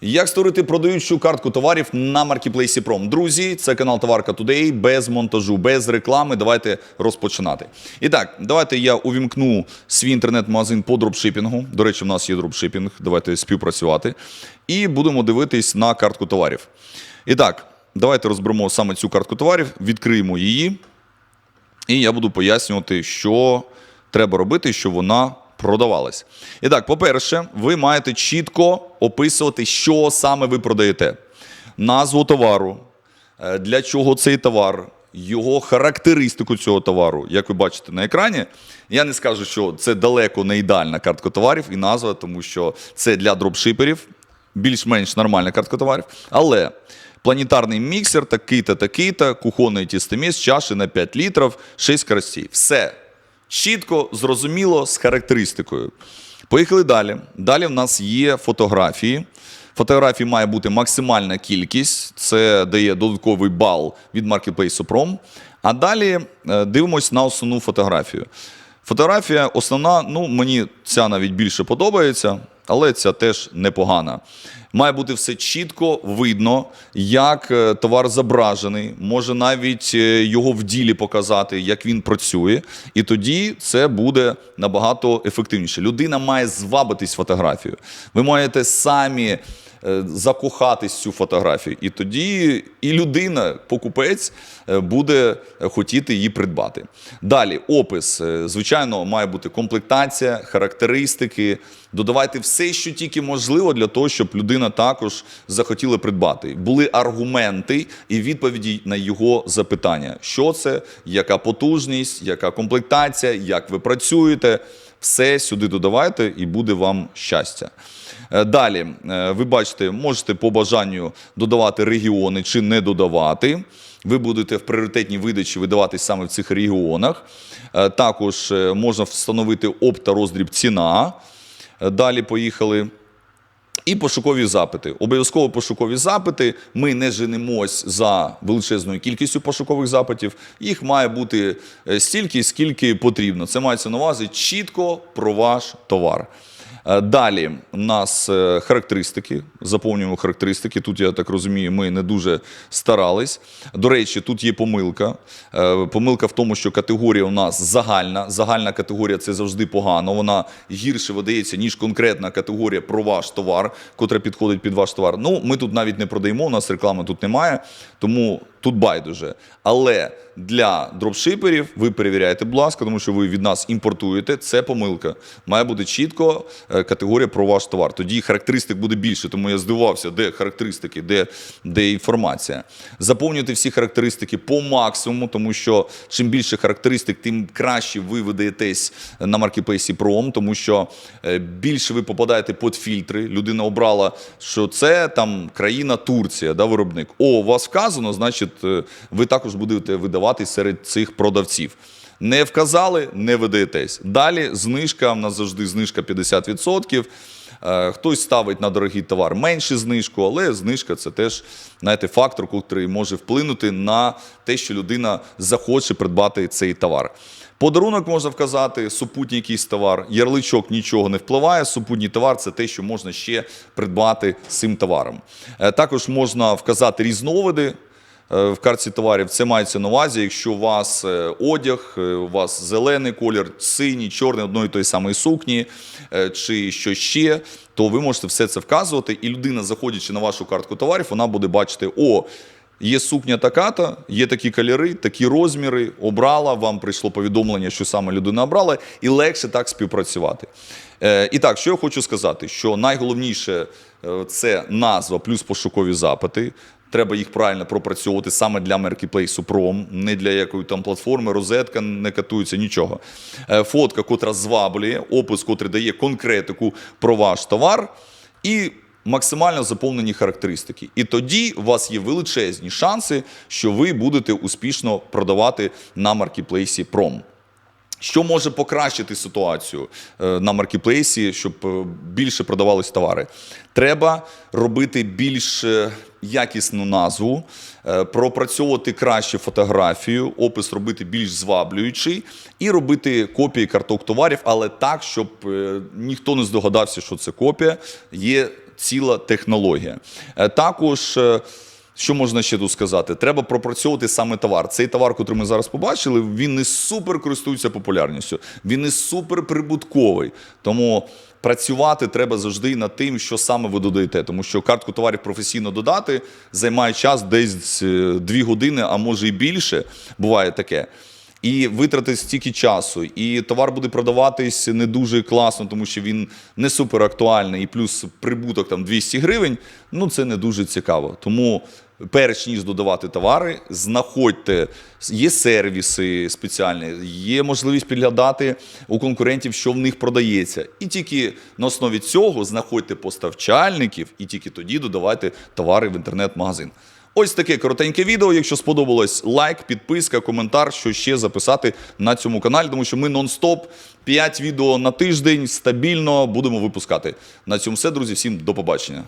Як створити продаючу картку товарів на маркетплейсі Пром? Друзі, це канал Товарка Today, без монтажу, без реклами. Давайте розпочинати. І так, давайте я увімкну свій інтернет-магазин по дропшипінгу. До речі, в нас є дропшипінг. Давайте співпрацювати. І будемо дивитись на картку товарів. І так, давайте розберемо саме цю картку товарів, відкриємо її. І я буду пояснювати, що треба робити, щоб вона продавалась. І так, по-перше, ви маєте чітко описувати, що саме ви продаєте. Назву товару, е, для чого цей товар, його характеристику цього товару, як ви бачите на екрані. Я не скажу, що це далеко не ідеальна картка товарів і назва, тому що це для дропшиперів, більш-менш нормальна картка товарів. Але планетарний міксер, такий-то, такий-то, кухонний тістоміс, чаші на 5 літрів, 6 скоростей. Все чітко, зрозуміло, з характеристикою. Поїхали далі. Далі в нас є фотографії. Фотографій має бути максимальна кількість, це дає додатковий бал від Marketplace Prom. А далі е, дивимось на основну фотографію. Фотографія основна, ну мені ця навіть більше подобається, але ця теж непогана. Має бути все чітко видно, як е, товар зображений, може навіть е, його в ділі показати, як він працює, і тоді це буде набагато ефективніше. Людина має звабитись фотографією. Ви маєте самі е, закохатись цю фотографію, і тоді і людина, покупець, буде хотіти її придбати. Далі, опис. Звичайно, має бути комплектація, характеристики. Додавайте все, що тільки можливо, для того, щоб людина також захотіла придбати. Були аргументи і відповіді на його запитання: що це, яка потужність, яка комплектація, як ви працюєте. Все сюди додавайте, і буде вам щастя. Е, Далі, е, ви бачите, можете по бажанню додавати регіони чи не додавати. Ви будете в пріоритетній видачі видаватись саме в цих регіонах. Е, Також можна встановити опт та роздріб ціна. Далі поїхали. І пошукові запити. Обов'язково пошукові запити. Ми не женемось за величезною кількістю пошукових запитів. Їх має бути е, стільки, скільки потрібно. Це мається на увазі чітко про ваш товар. Е, Далі у нас е, характеристики, заповнюємо характеристики. Тут, я так розумію, ми не дуже старались. До речі, тут є помилка. Е, Помилка в тому, що категорія у нас загальна. Загальна категорія це завжди погано. Вона гірше видається, ніж конкретна категорія про ваш товар, котра підходить під ваш товар. Ну, ми тут навіть не продаємо, у нас реклами тут немає, тому тут байдуже. Але для дропшиперів ви перевіряєте, будь ласка, тому що ви від нас імпортуєте. Це помилка. Має бути чітко е, категорія про ваш товар. Тоді характеристик буде більше, тому я здивувався, де характеристики, де, де інформація. Заповнюйте всі характеристики по максимуму, тому що чим більше характеристик, тим краще ви видаєтесь на маркетплейсі Prom, тому що е, більше ви попадаєте під фільтри. Людина обрала, що це там країна Турція, да, виробник. О, у вас вказано, значить, е, ви також будете видаватись серед цих продавців. Не вказали, не видаєтесь. Далі знижка, в нас завжди знижка 50%. Е, Хтось ставить на дорогий товар меншу знижку, але знижка це теж знаєте, фактор, який може вплинути на те, що людина захоче придбати цей товар. Подарунок можна вказати, супутній якийсь товар, ярличок нічого не впливає. Супутній товар це те, що можна ще придбати цим товаром. Е, Також можна вказати різновиди е, в картці товарів. Це мається на увазі, якщо у вас е, одяг, е, у вас зелений колір, синій, чорний одної тої самої сукні е, чи що ще, то ви можете все це вказувати, і людина, заходячи на вашу картку товарів, вона буде бачити, о. Є сукня така-то, є такі кольори, такі розміри. Обрала, вам прийшло повідомлення, що саме людина обрала, і легше так співпрацювати. Е, і так, що я хочу сказати, що найголовніше е, це назва плюс пошукові запити. Треба їх правильно пропрацьовувати саме для маркетплейсу Prom, не для якої там платформи, розетка не катується, нічого. Е, Фотка, котра зваблює, опис, котрий дає конкретику про ваш товар. І максимально заповнені характеристики. І тоді у вас є величезні шанси, що ви будете успішно продавати на маркетплейсі Prom. Що може покращити ситуацію е, на маркетплейсі, щоб е, більше продавались товари? Треба робити більш е, якісну назву, пропрацьовувати краще фотографію, опис робити більш зваблюючий і робити копії карток товарів, але так, щоб ніхто не здогадався, що це копія. Є ціла технологія. Також. Що можна ще тут сказати? Треба пропрацьовувати саме товар. Цей товар, котрий ми зараз побачили, він не супер користується популярністю, він не супер прибутковий. Тому працювати треба завжди над тим, що саме ви додаєте. Тому що картку товарів професійно додати займає час десь е, дві години, а може і більше. Буває таке. І витратить стільки часу, і товар буде продаватись не дуже класно, тому що він не супер актуальний, і плюс прибуток там 200 гривень. Ну це не дуже цікаво. Тому перш ніж додавати товари, знаходьте, є сервіси спеціальні, є можливість підглядати у конкурентів, що в них продається. І тільки на основі цього знаходьте поставчальників, і тільки тоді додавайте товари в інтернет-магазин. Ось таке коротеньке відео. Якщо сподобалось, лайк, підписка, коментар, що ще записати на цьому каналі, тому що ми нон-стоп 5 відео на тиждень стабільно будемо випускати. На цьому все, друзі. Всім до побачення.